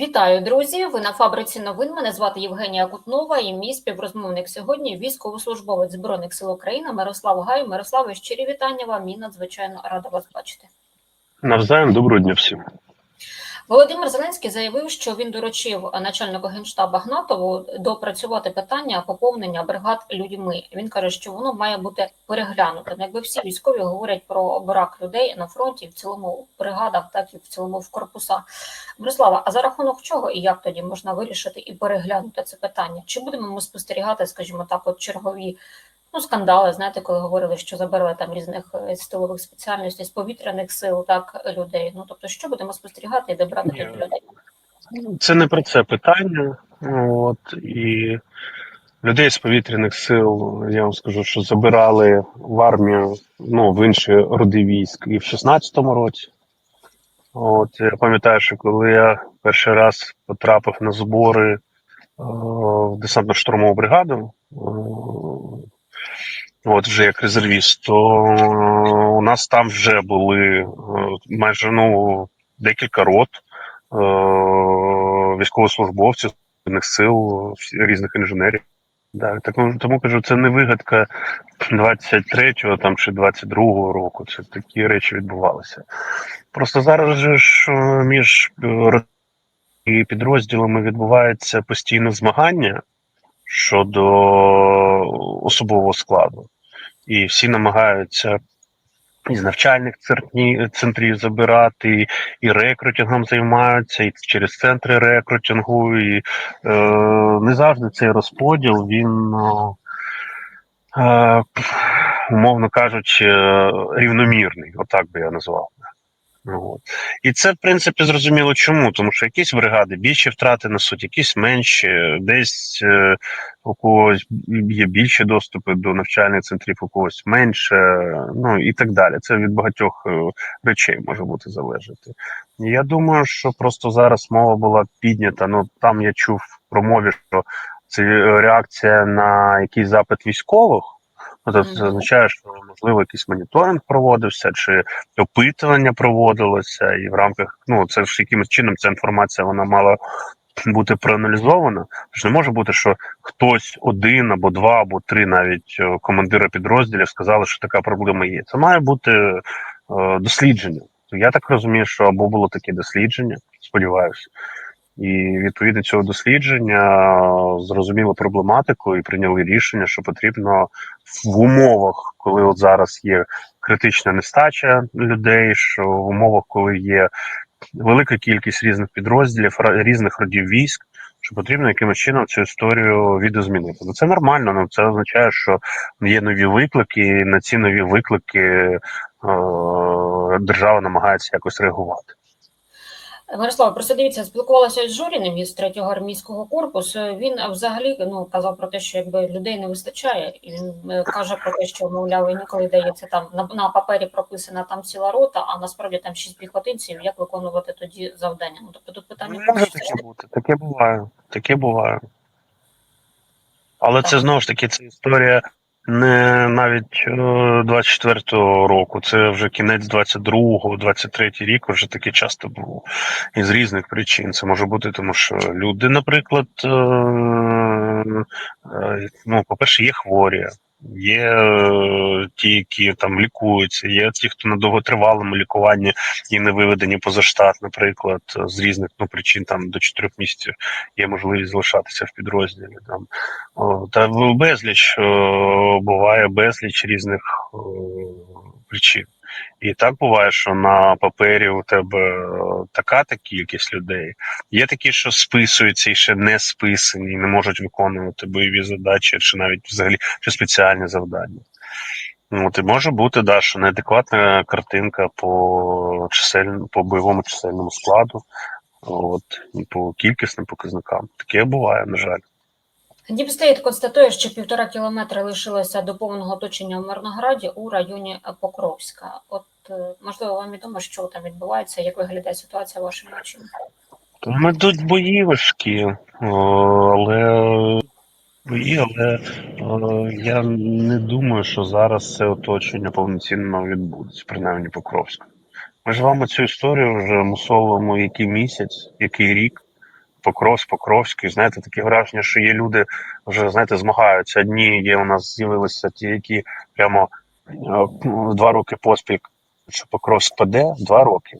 Вітаю, друзі! Ви на фабриці новин. Мене звати Євгенія Кутнова і мій співрозмовник сьогодні військовослужбовець збройних сил України Мирослав Гай. Мирославе, щирі вітання вам і надзвичайно рада вас бачити. Навзаєм доброго дня всім. Володимир Зеленський заявив, що він доручив начальнику генштаба Гнатову допрацювати питання поповнення бригад людьми. Він каже, що воно має бути переглянуте. Якби всі військові говорять про брак людей на фронті, в цілому в бригадах, так і в цілому в корпусах. Мирослава, а за рахунок чого і як тоді можна вирішити і переглянути це питання? Чи будемо ми спостерігати, скажімо так, от чергові? Ну, скандали, знаєте, коли говорили, що забирали там різних е, стилових спеціальностей з повітряних сил, так людей. Ну тобто, що будемо спостерігати і де брати Ні. людей? Це не про це питання. От і людей з повітряних сил, я вам скажу, що забирали в армію ну, в інші роди військ і в 16-му році. От я пам'ятаю, що коли я перший раз потрапив на збори е, в десантно-штурмову бригаду, е, от вже як резервіст, то у нас там вже були е, майже ну декілька рот е, військовослужбовців збройних сил, різних інженерів. Так, так ну, тому кажу, це не вигадка 23-го там чи 22-го року. Це такі речі відбувалися. Просто зараз же ж е, між е, і підрозділами відбувається постійне змагання щодо особового складу. І всі намагаються із навчальних центрів забирати, і рекрутингом займаються, і через центри рекрутингу. І е, не завжди цей розподіл він, е, е, умовно кажучи, рівномірний, отак би я назвав. От. І це, в принципі, зрозуміло чому, тому що якісь бригади більші втрати несуть, якісь менші, десь е, у когось є більші доступи до навчальних центрів, у когось менше, ну і так далі. Це від багатьох е, речей може бути залежати. Я думаю, що просто зараз мова була піднята. Ну там я чув в промові, що це е, реакція на якийсь запит військових. Ну, Тобто це означає, що можливо якийсь моніторинг проводився, чи опитування проводилося, і в рамках ну це ж якимось чином ця інформація вона мала бути проаналізована. Тож не може бути, що хтось один або два, або три, навіть е, командири підрозділів сказали, що така проблема є. Це має бути е, дослідження. Я так розумію, що або було таке дослідження, сподіваюся. І відповідно цього дослідження е, зрозуміли проблематику і прийняли рішення, що потрібно в умовах, коли от зараз є критична нестача людей, що в умовах, коли є велика кількість різних підрозділів, різних родів військ, що потрібно якимось чином цю історію відозмінити. Ну це нормально. Ну це означає, що є нові виклики, і на ці нові виклики е, держава намагається якось реагувати. Мирослава, просто дивіться, спілкувалася з Журіним із третього армійського корпусу. Він взагалі ну казав про те, що якби людей не вистачає, і він е, каже про те, що мовляв, інколи дається там на, на папері прописана там ціла рота, а насправді там шість піхотинців. Як виконувати тоді завдання? Ну тобто тут питання Ну, може таке бути. Таке буває. Таке буває. Але це знову ж таки це історія не навіть е, 24-го року, це вже кінець 22-го, 23-й рік вже таке часто було. І з різних причин. Це може бути, тому що люди, наприклад, е, е, ну, по-перше, є хворі. Є е, ті, які там лікуються, є ті, хто на довготривалому лікуванні і не виведені поза штат, наприклад, з різних ну, причин там до 4 місяців є можливість залишатися в підрозділі. Там та безліч о, буває безліч різних о, причин. І так буває, що на папері у тебе така та кількість людей. Є такі, що списуються і ще не списані, і не можуть виконувати бойові задачі, чи навіть взагалі чи спеціальні завдання. Ну, От і може бути, да, що неадекватна картинка по чисель... по бойовому чисельному складу, от, по кількісним показникам. Таке буває, на жаль. Діпстейт констатує, що півтора кілометри лишилося до повного оточення в Мирнограді у районі Покровська. От е, можливо, вам відомо, що там відбувається, як виглядає ситуація вашими очима? Там ідуть бої важкі, але бої, але я не думаю, що зараз це оточення повноцінно відбудеться, принаймні Покровська. Ми ж вам цю історію вже мусолимо який місяць, який рік. Покровськ, Покровський. Знаєте, таке враження, що є люди вже знаєте, змагаються. Одні є у нас з'явилися ті, які прямо е, два роки поспіль, що Покровськ паде, два роки.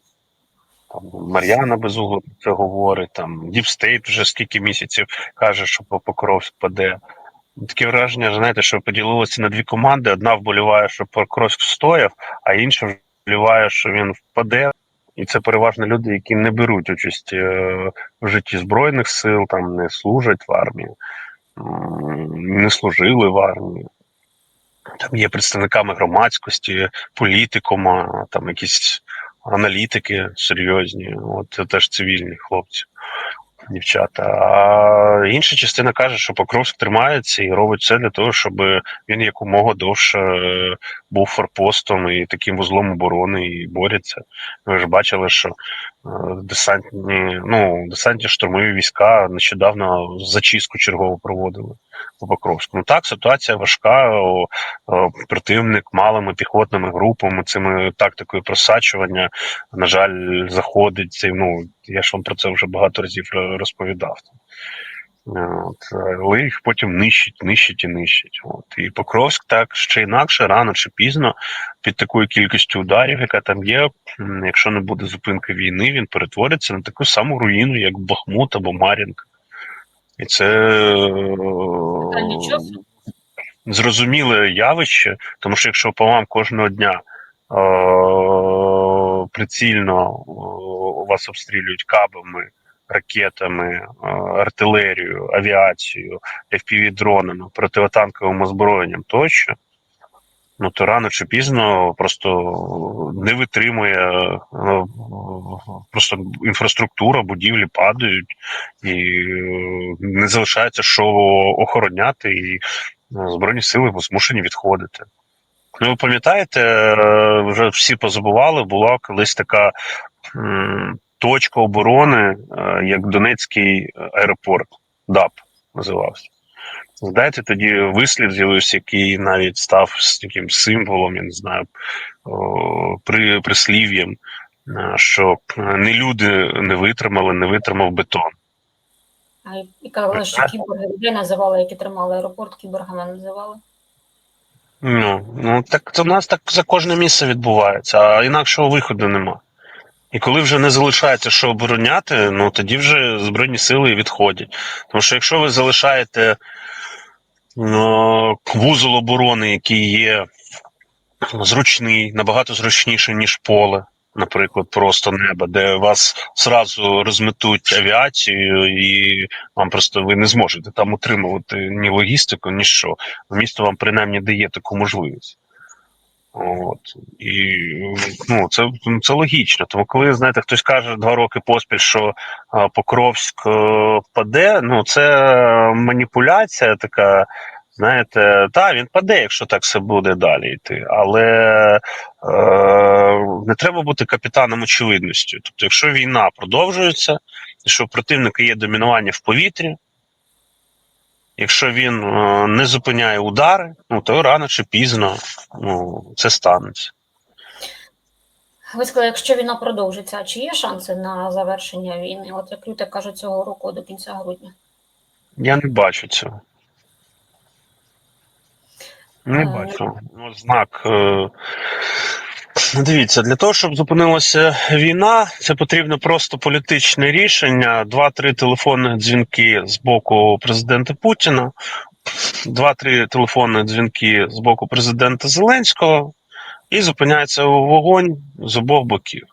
Там Мар'яна Безугла це говорить, там Діпстейт вже скільки місяців каже, що Покровськ паде. Таке враження, знаєте, що поділилося на дві команди. Одна вболіває, що Покровськ встояв, а інша вболіває, що він впаде. І це переважно люди, які не беруть участь е, в житті збройних сил, там не служать в армії, не служили в армії. Там є представниками громадськості, політикума, там якісь аналітики серйозні, от це теж цивільні хлопці, дівчата. А інша частина каже, що Покровськ тримається і робить все для того, щоб він якомога довше е, був форпостом і таким вузлом оборони і борються. Ви ж бачили, що е, десантні, ну, десантні штурмові війська нещодавно зачистку чергову проводили по Покровську. Ну так, ситуація важка. О, о, противник малими піхотними групами, цими тактикою просачування, на жаль, заходить. Цей, ну, я ж вам про це вже багато разів розповідав. Е, От, але їх потім нищить, нищить і нищить. От. І Покровськ так ще інакше, рано чи пізно, під такою кількістю ударів, яка там є, якщо не буде зупинки війни, він перетвориться на таку саму руїну, як Бахмут або Мар'їнка. І це е, зрозуміле явище, тому що якщо по вам кожного дня е, прицільно е, вас обстрілюють кабами, ракетами, е, артилерією, авіацією, FPV-дронами, противотанковим озброєнням тощо, ну то рано чи пізно просто не витримує е, просто інфраструктура, будівлі падають, і е, не залишається що охороняти, і е, Збройні сили змушені відходити. Ну, ви пам'ятаєте, е, вже всі позабували, була колись така точка оборони, е, як Донецький аеропорт, ДАП називався. Здаєте, тоді вислів з'явився, який навіть став таким символом, я не знаю, при, прислів'ям, е, що не люди не витримали, не витримав бетон. І казали, що кіборги людей називали, які тримали аеропорт, кіборгами називали. Ну, ну так це в нас так за кожне місце відбувається, а інакшого виходу нема. І коли вже не залишається що обороняти, ну тоді вже Збройні сили відходять. Тому що якщо ви залишаєте ну, вузол оборони, який є зручний, набагато зручніший, ніж поле, наприклад, просто небо, де вас зразу розметуть авіацію, і вам просто ви не зможете там утримувати ні логістику, ні що. Місто вам принаймні дає таку можливість. От. І ну, це, це логічно. Тому коли, знаєте, хтось каже два роки поспіль, що а, Покровськ е, паде, ну це маніпуляція така. Знаєте, та він паде, якщо так все буде далі йти. Але е, не треба бути капітаном очевидності. Тобто, якщо війна продовжується, якщо у противника є домінування в повітрі, якщо він е, не зупиняє удари, ну то рано чи пізно ну, це станеться. Ви сказали, якщо війна продовжиться, чи є шанси на завершення війни? От як люди кажуть цього року до кінця грудня. Я не бачу цього. Не Е, бачу. Знак. Дивіться, для того, щоб зупинилася війна, це потрібно просто політичне рішення, два-три телефонних дзвінки з боку президента Путіна, два-три телефонних дзвінки з боку президента Зеленського, і зупиняється вогонь з обох боків.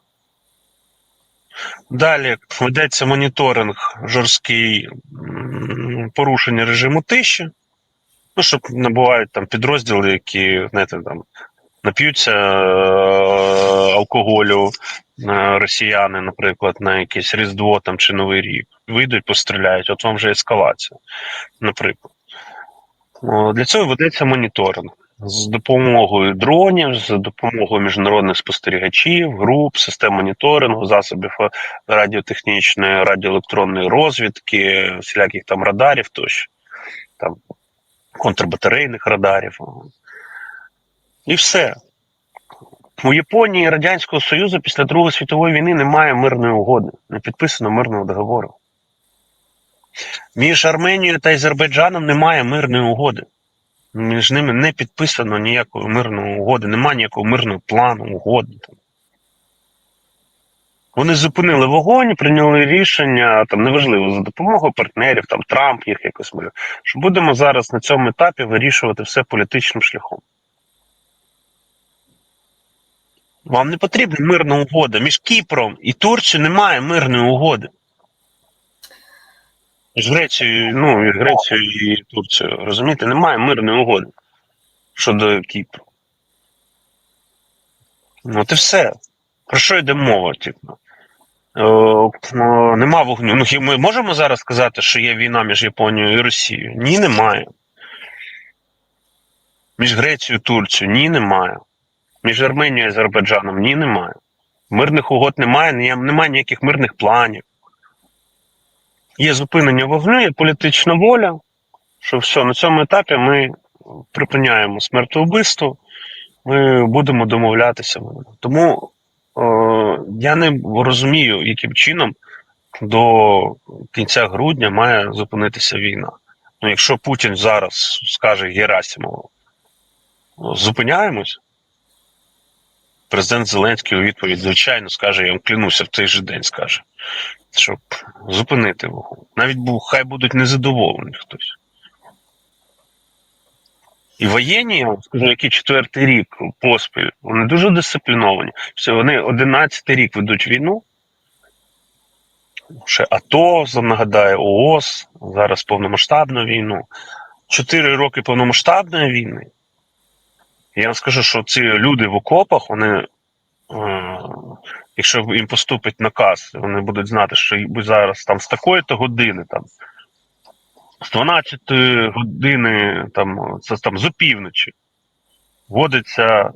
Далі ведеться моніторинг жорсткий порушення режиму тиші. Ну, щоб не бувають там підрозділи, які, знаєте, там нап'ються е, алкоголю е, росіяни, наприклад, на якесь Різдво там чи Новий рік. Вийдуть, постріляють, от вам вже ескалація, наприклад. Для цього ведеться моніторинг з допомогою дронів, з допомогою міжнародних спостерігачів, груп, систем моніторингу, засобів е, радіотехнічної, радіоелектронної розвідки, всіляких там радарів тощо, там контрбатарейних радарів. І все. У Японії і Радянського Союзу після Другої світової війни немає мирної угоди, не підписано мирного договору. Між Арменією та Азербайджаном немає мирної угоди. Між ними не підписано ніякої мирної угоди, немає ніякого мирного плану угоди. Вони зупинили вогонь, прийняли рішення, там неважливо, за допомогою партнерів, там Трамп їх якось малює, що будемо зараз на цьому етапі вирішувати все політичним шляхом. Вам не потрібна мирна угода. Між Кіпром і Турцією немає мирної угоди. Між Грецією, ну, між Грецією і Турцією. Розумієте, немає мирної угоди щодо Кіпру. Ну, от і все. Про що йде мова, типу? Е, е, нема вогню. Ну, ми можемо зараз сказати, що є війна між Японією і Росією? Ні, немає. Між Грецією і Турцією? Ні, немає. Між Арменією і Азербайджаном? Ні, немає. Мирних угод немає, немає ніяких мирних планів. Є зупинення вогню, є політична воля, що все, на цьому етапі ми припиняємо смертоубивство, ми будемо домовлятися. Тому е, я не розумію, яким чином до кінця грудня має зупинитися війна. Ну, якщо Путін зараз скаже Герасимову, зупиняємось, президент Зеленський у відповідь, звичайно, скаже, я вам клянуся, в той же день скаже, щоб зупинити вогонь. Навіть хай будуть незадоволені хтось. І воєнні, скажу, які четвертий рік поспіль, вони дуже дисципліновані. Все, вони 11 рік ведуть війну. Ще АТО, нагадаю, ООС, зараз повномасштабну війну. Чотири роки повномасштабної війни. Я вам скажу, що ці люди в окопах, вони, е, якщо їм поступить наказ, вони будуть знати, що зараз там з такої-то години, там, з 12 години, там, це там з опівночі, вводиться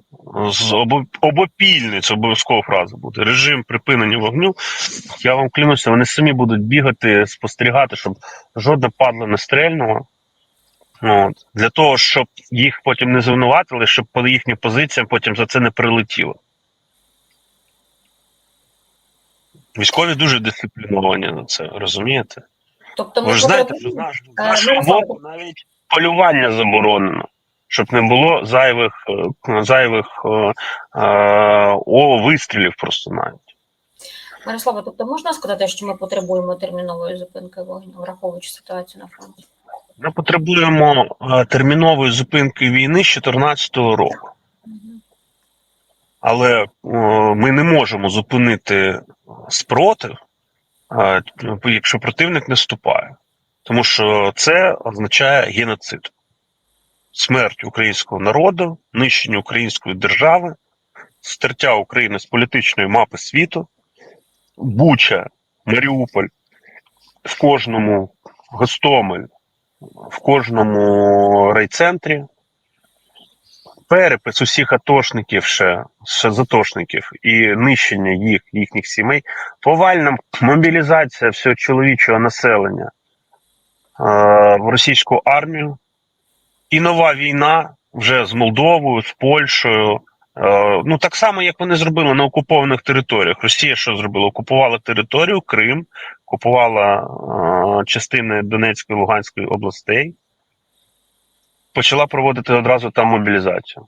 з обо- обопільний, це обов'язкова фраза буде, режим припинення вогню. Я вам клянуся, вони самі будуть бігати, спостерігати, щоб жодне падло не стрельнуло. От. Для того, щоб їх потім не звинуватили, щоб по їхнім позиціям потім за це не прилетіло. Військові дуже дисципліновані на це, розумієте? Тобто ми Ви ж знаєте, що з наш- з Е, Мирослав, боку навіть полювання заборонено, щоб не було зайвих, е, зайвих е, е, о, вистрілів просто навіть. Мирослава, тобто можна сказати, що ми потребуємо термінової зупинки вогню, враховуючи ситуацію на фронті? Ми потребуємо е, термінової зупинки війни з 2014 року. Але е, ми не можемо зупинити спротив, е, якщо противник не вступає. Тому що це означає геноцид, смерть українського народу, нищення української держави, стертя України з політичної мапи світу, Буча, Маріуполь, в кожному Гостомель, в кожному райцентрі, перепис усіх атошників ще, ще затошників і нищення їх, їхніх сімей, повальна мобілізація всього чоловічого населення е, в російську армію, і нова війна вже з Молдовою, з Польщею. Е, ну так само, як вони зробили на окупованих територіях. Росія що зробила? Окупувала територію, Крим, окупувала е, частини Донецької Луганської областей почала проводити одразу там мобілізацію.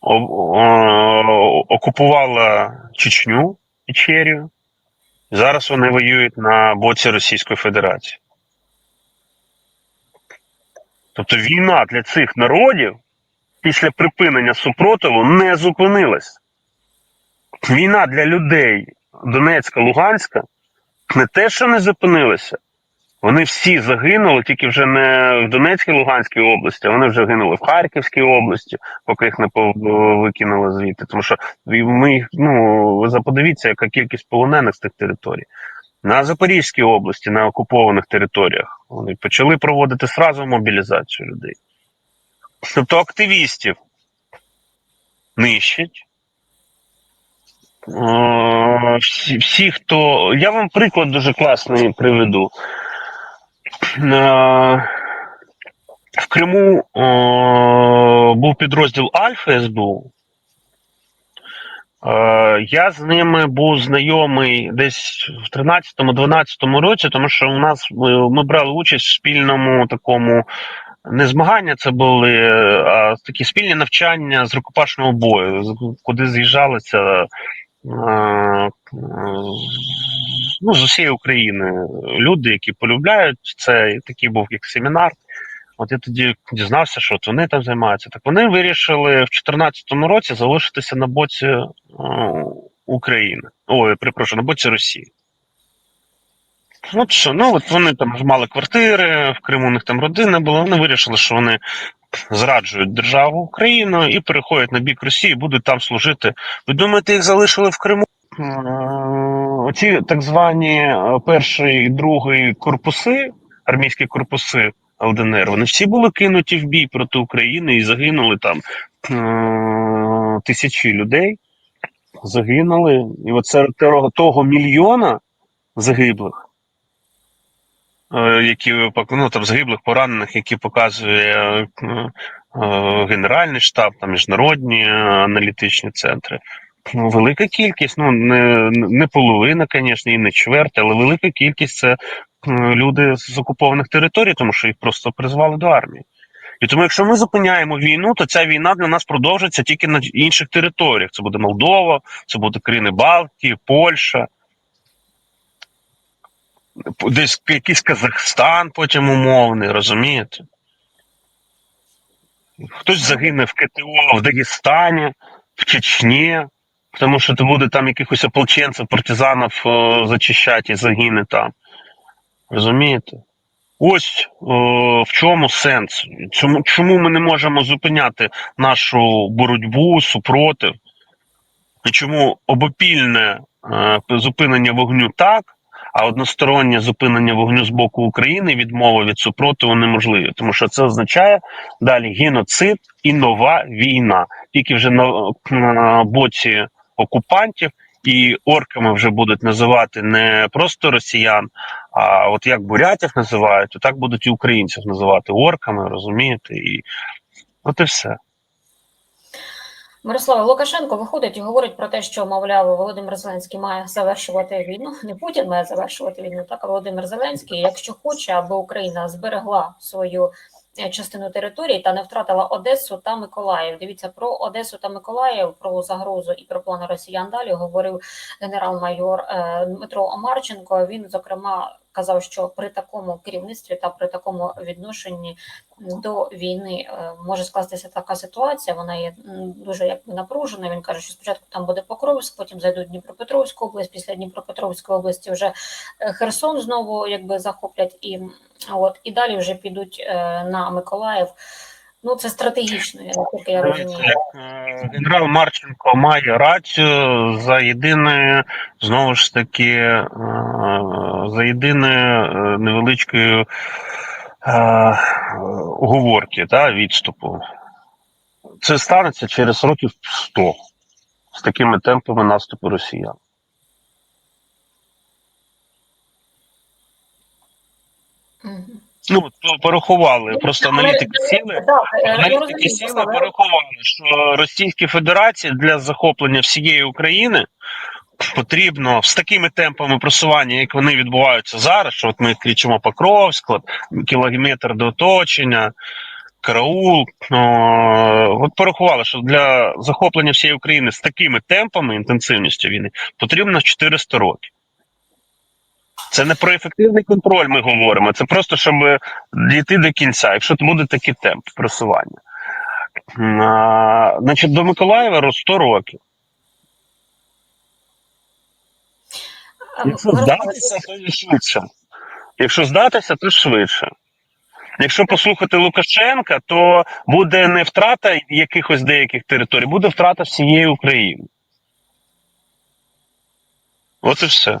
О- о- окупувала Чечню Ічерію. Зараз вони воюють на боці Російської Федерації. Тобто війна для цих народів після припинення супротиву не зупинилась. Війна для людей Донецька, Луганська не те, що не зупинилася, вони всі загинули, тільки вже не в Донецькій Луганській області, а вони вже гинули в Харківській області, поки їх не викинули звідти. Тому що ми їх, ну заподивіться, яка кількість полонених з тих територій. На Запорізькій області, на окупованих територіях, вони почали проводити сразу мобілізацію людей. Тобто активістів нищать. Е, Всі, хто. Я вам приклад дуже класний приведу. Е, В Криму е, був підрозділ Альфа СБУ. Я з ними був знайомий десь в 13-12 році, тому що у нас ми, брали участь в спільному такому не змагання, це були а такі спільні навчання з рукопашного бою, куди з'їжджалися ну, з усієї України люди, які полюбляють це. Такий був як семінар. От я тоді дізнався, що от вони там займаються. Так вони вирішили в 2014 році залишитися на боці е, України. Ой, перепрошую, на боці Росії. От що, ну от вони там мали квартири, в Криму у них там родини були. Вони вирішили, що вони зраджують державу Україну і переходять на бік Росії, будуть там служити. Ви думаєте, їх залишили в Криму? Е, Оці так звані е, перший і другий корпуси, армійські корпуси ЛДНР, вони всі були кинуті в бій проти України і загинули там е, тисячі людей. Загинули. І от серед того, мільйона загиблих, які пок- ну, там загиблих, поранених, які показує е, е, Генеральний штаб, там міжнародні е, аналітичні центри. Ну, велика кількість, ну не, не половина, звісно, і не чверть, але велика кількість це е, люди з окупованих територій, тому що їх просто призвали до армії. І тому, якщо ми зупиняємо війну, то ця війна для нас продовжиться тільки на інших територіях. Це буде Молдова, це буде країни Балтії, Польща, десь якийсь Казахстан потім умовний, розумієте? Хтось загине в КТО в Дагестані, в Чечні, тому що то буде там якихось ополченців, партизанів е, зачищати і загине там. Розумієте? Ось е, в чому сенс. Чому, чому ми не можемо зупиняти нашу боротьбу, супротив? І чому обопільне е, зупинення вогню так, а одностороннє зупинення вогню з боку України, відмова від супротиву неможливі. Тому що це означає далі геноцид і нова війна. Тільки вже на, на боці окупантів, і орками вже будуть називати не просто росіян, а от як бурятів називають, то так будуть і українців називати орками, розумієте? І от і все. Мирослава Лукашенко виходить і говорить про те, що мовляв Володимир Зеленський має завершувати війну. Не Путін має завершувати війну, так а Володимир Зеленський, якщо хоче, аби Україна зберегла свою е, частину території та не втратила Одесу та Миколаїв. Дивіться про Одесу та Миколаїв, про загрозу і про плани Росіян. Далі говорив генерал-майор е, Дмитро Омарченко. Він зокрема казав, що при такому керівництві та при такому відношенні до війни е, може скластися така ситуація. Вона є дуже якби напружена. Він каже, що спочатку там буде Покровськ, потім зайдуть Дніпропетровську область. Після Дніпропетровської області вже е, Херсон знову якби захоплять і от і далі вже підуть е, на Миколаїв. Ну це стратегічно, я наскільки я розумію. Е, Генерал Марченко має рацію за єдиною, знову ж таки, е, за єдиною е, невеличкою уговорки та, відступу. Це станеться через років 100 з такими темпами наступу росіян. Ну, то порахували, просто аналітики сіли. Аналітики сіли порахували, що Російській Федерації для захоплення всієї України потрібно з такими темпами просування, як вони відбуваються зараз. Що от ми кричимо Покровськ, от, кілометр до оточення, караул. О, от порахували, що для захоплення всієї України з такими темпами інтенсивністю війни потрібно 400 років. Це не про ефективний контроль ми говоримо. Це просто щоб дійти до кінця, якщо буде такий темп просування. А, значить, до Миколаєва 100 років. Якщо здатися, то і швидше. Якщо здатися, то швидше. Якщо послухати Лукашенка, то буде не втрата якихось деяких територій, буде втрата всієї України. От і все.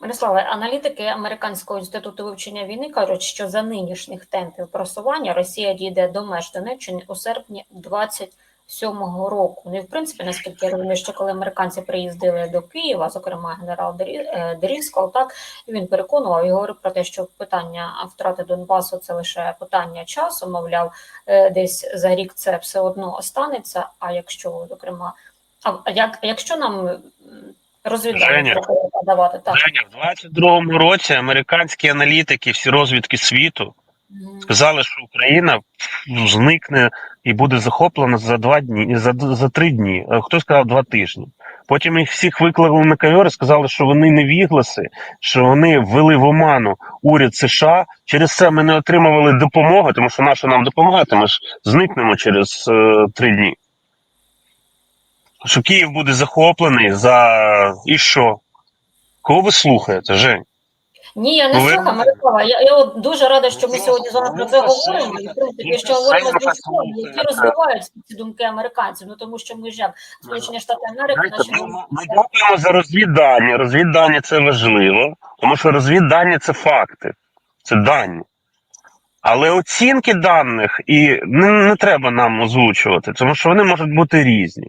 Мирославе, аналітики Американського інституту вивчення війни кажуть, що за нинішніх темпів просування Росія дійде до меж Донеччини у серпні 27-го року. Ну і в принципі, наскільки я розумію, що коли американці приїздили до Києва, зокрема генерал Дері- е, Дерівського, так він переконував і говорив про те, що питання втрати Донбасу це лише питання часу. Мовляв, е, десь за рік це все одно останеться. А якщо зокрема А як, якщо нам розвідання Подавати, так. В 22-му році американські аналітики, всі розвідки світу сказали, що Україна зникне і буде захоплена за два дні, за, за три дні. А Хто сказав два тижні? Потім їх всіх викликали на ковер і сказали, що вони невігласи, що вони ввели в оману уряд США. Через це ми не отримували допомоги, тому що наша нам допомагати, ми ж зникнемо через е, три дні. Що Київ буде захоплений за і що? Кого ви слухаєте, Жень? Ні, я не ви- слухаю, Мирослава. Я, я от дуже рада, що ми Ну, сьогодні з вами ну, про це говоримо. І в принципі, що говоримо з все військовими, які розвивають ці думки американців. Ну тому що ми ж як Сполучені Штати Америки, Знаєте, наші ми, ми дякуємо за розвіддані. Розвіддані це важливо, тому що розвіддані це факти, це дані. Але оцінки даних і не, не треба нам озвучувати, тому що вони можуть бути різні.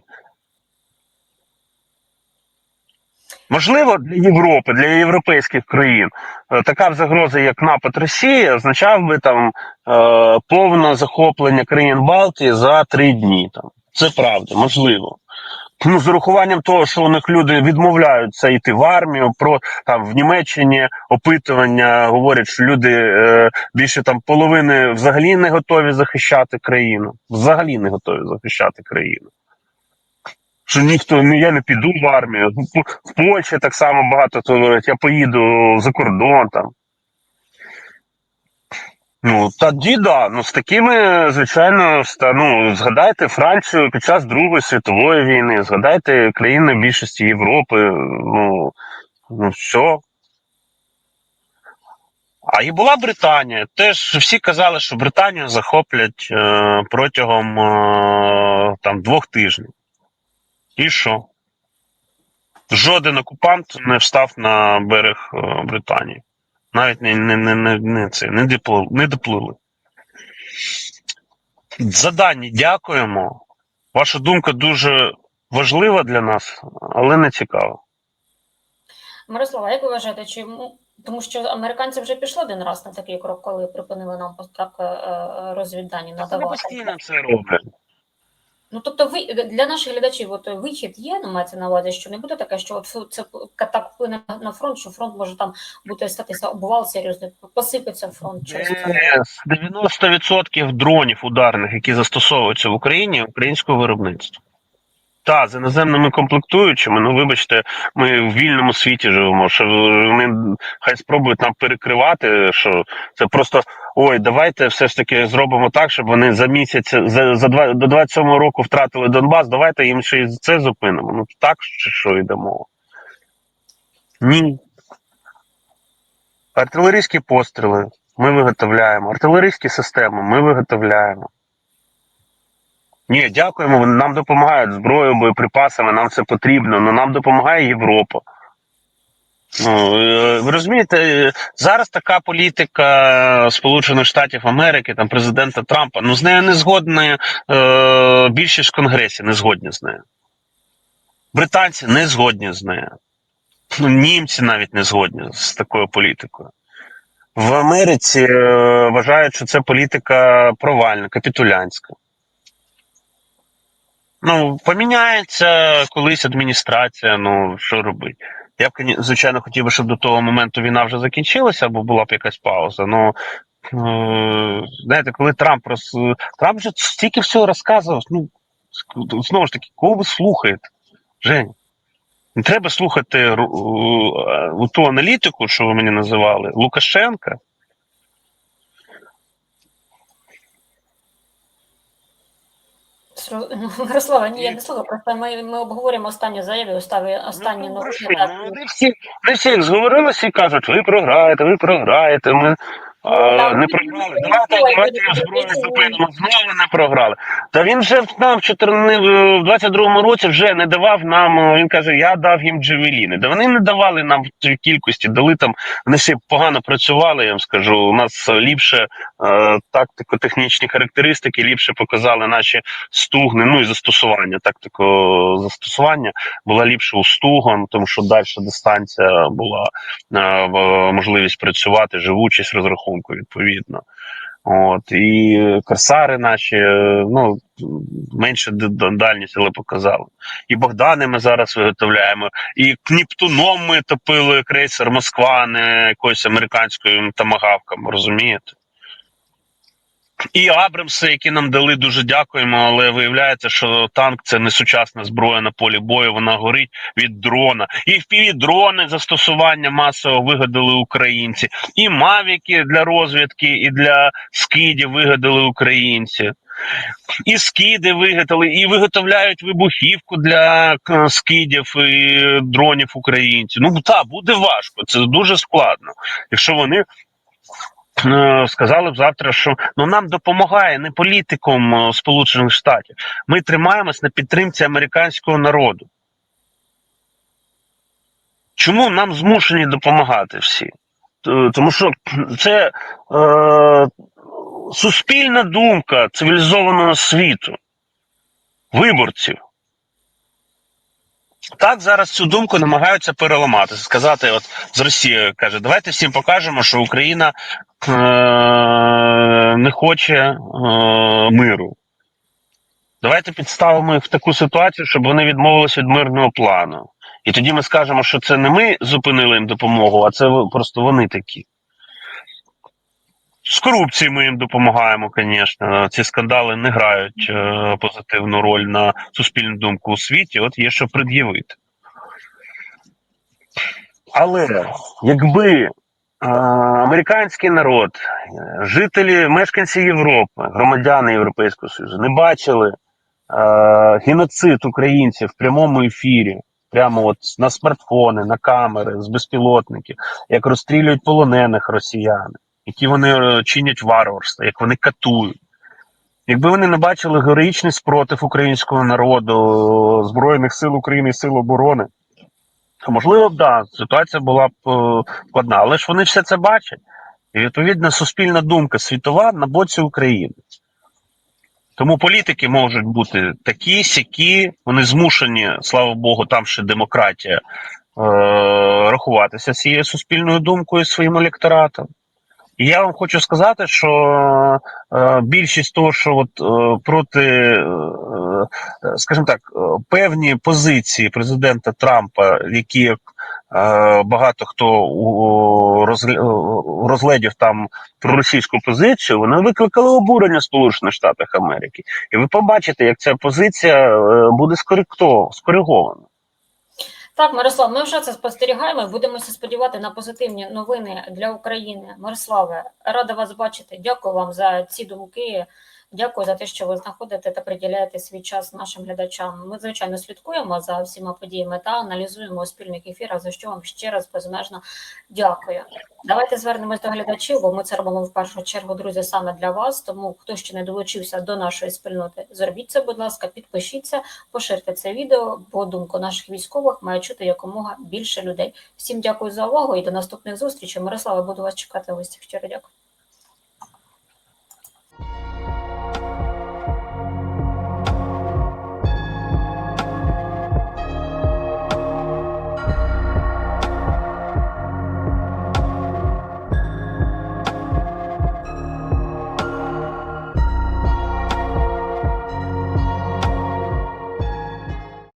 Можливо, для Європи, для європейських країн е, така загроза, як напад Росії, означав би там е, повне захоплення країн Балтії за три дні. Там. Це правда, можливо. Ну, з урахуванням того, що у них люди відмовляються йти в армію, про там в Німеччині опитування говорять, що люди е, більше там половини взагалі не готові захищати країну. Взагалі не готові захищати країну. Що ніхто ну я не піду в армію. В, Польщі так само багато хто говорить, я поїду за кордон там. Ну, тоді да. Ну, з такими, звичайно, ну, згадайте Францію під час Другої світової війни, згадайте країни більшості Європи. Ну, ну все. А і була Британія. Теж всі казали, що Британію захоплять е, протягом е, там, двох тижнів. І що? Жоден окупант не встав на берег е, Британії. Навіть не, не, не, не, не, це, не, дипло, не доплили. За дані дякуємо. Ваша думка дуже важлива для нас, але не цікава. Мирослава, як ви вважаєте, чи м- тому що американці вже пішли один раз на такий крок, коли припинили нам так е, е, розвіддані Вони надавати? постійно це роблять. Ну тобто, ви для наших глядачів, от вихід є, ну, мається на увазі, що не буде таке, що от це так вплине на- фронт, що фронт може там бути статися обвал серйозний, посипеться фронт через. Е, з 90% дронів ударних, які застосовуються в Україні, українського виробництва. Так, з іноземними комплектуючими, ну вибачте, ми в вільному світі живемо. Що вони хай спробують нам перекривати, що це просто ой, давайте все ж таки зробимо так, щоб вони за місяць за, за до 27-го року втратили Донбас. Давайте їм ще й це зупинимо. Ну так чи що йде мова? Ні. Артилерійські постріли ми виготовляємо. Артилерійські системи ми виготовляємо. Ні, дякуємо. Нам допомагають зброєю, боєприпасами, нам це потрібно, але нам допомагає Європа. Ну, е, ви розумієте, е, зараз така політика Сполучених Штатів Америки, там президента Трампа, ну з нею не згодні е, більшість в Конгресі, не згодні з нею. Британці не згодні з нею. Ну, німці навіть не згодні з такою політикою. В Америці е, вважають, що це політика провальна, капітулянська. Ну, поміняється колись адміністрація, ну що робити. Я б, звичайно, хотів би, щоб до того моменту війна вже закінчилася, або була б якась пауза. Ну, е, знаєте, коли Трамп роз... Трамп вже стільки всього розказував, ну, знову ж таки, кого ви слухаєте? Жень, не треба слухати е, у ту аналітику, що ви мені називали, Лукашенка. Сро- ну, Мирослава, ні, я не слухаю, просто ми, ми обговорюємо останні заяви, останні, останні ну, новини. ну, вони всі, всі зговорилися і кажуть, ви програєте, ви програєте. Ми не програли. Давайте, давайте зброю зупинимо. Знову не програли. Та він вже нам в 14 в 22-му році вже не давав нам. е, Він каже, я дав їм джевеліни. Да вони не давали нам в цій кількості, дали там. Вони ще погано працювали. Я вам скажу. У нас ліпше е, тактико-технічні характеристики, ліпше показали наші стугни. Ну і застосування. Тактико застосування була ліпше у стугон, тому що далі дистанція була е, можливість працювати, живучість розрахунку відповідно. От і корсари наші, е, ну менше дальність, але показали. І Богдани ми зараз виготовляємо, і Кніптуном ми топили крейсер Москва, не якоюсь американською тамагавком, розумієте? І Абрамси, які нам дали, дуже дякуємо. Але виявляється, що танк це не сучасна зброя на полі бою. Вона горить від дрона. І впіві дрони застосування масово вигадали українці, і мавіки для розвідки, і для скидів вигадали українці. І скиди виготовили, і виготовляють вибухівку для к- скидів і дронів українців. Ну так, буде важко, це дуже складно. Якщо вони е, сказали б завтра, що ну нам допомагає не політиком е, Сполучених Штатів. Ми тримаємось на підтримці американського народу. Чому нам змушені допомагати всі? Тому що це е, суспільна думка цивілізованого світу, виборців. Так зараз цю думку намагаються переламати, сказати, от з Росії каже, давайте всім покажемо, що Україна е, не хоче е, миру. Давайте підставимо їх в таку ситуацію, щоб вони відмовилися від мирного плану. І тоді ми скажемо, що це не ми зупинили їм допомогу, а це просто вони такі. З корупції ми їм допомагаємо, звісно. Ці скандали не грають е, позитивну роль на суспільну думку у світі. От є що пред'явити. Але якби е, американський народ, е, жителі, мешканці Європи, громадяни Європейського Союзу не бачили е, геноцид українців в прямому ефірі, прямо от на смартфони, на камери, з безпілотників, як розстрілюють полонених росіян, які вони е, чинять варварство, як вони катують. Якби вони не бачили героїчний спротив українського народу, Збройних сил України і Сил оборони, то можливо б да, ситуація була б е, складна. Але ж вони все це бачать. І відповідно суспільна думка світова на боці України. Тому політики можуть бути такі, сякі, вони змушені, слава Богу, там ще демократія, е, рахуватися з цією суспільною думкою своїм електоратом. Я вам хочу сказати, що е, більшість того, що от, е, проти, е, е, скажімо так, е, певні позиції президента Трампа, які як е, багато хто у- розгля- е, розглядів там проросійську позицію, вони викликали обурення Сполучених Штатах Америки. І ви побачите, як ця позиція буде скоректо- скоригована. Так, Мирослав, ми вже це спостерігаємо. і Будемо сподівати на позитивні новини для України. Мирославе, рада вас бачити. Дякую вам за ці думки. Дякую за те, що ви знаходите та приділяєте свій час нашим глядачам. Ми, звичайно, слідкуємо за всіма подіями та аналізуємо у спільних ефірах, за що вам ще раз безмежно дякую. Давайте звернемось до глядачів, бо ми це робимо в першу чергу, друзі, саме для вас. Тому хто ще не долучився до нашої спільноти, зробіть це, будь ласка, підпишіться, поширте це відео, бо думку наших військових має чути якомога більше людей. Всім дякую за увагу і до наступних зустрічей. Мирослава, буду вас чекати в гостях. Щиро дякую.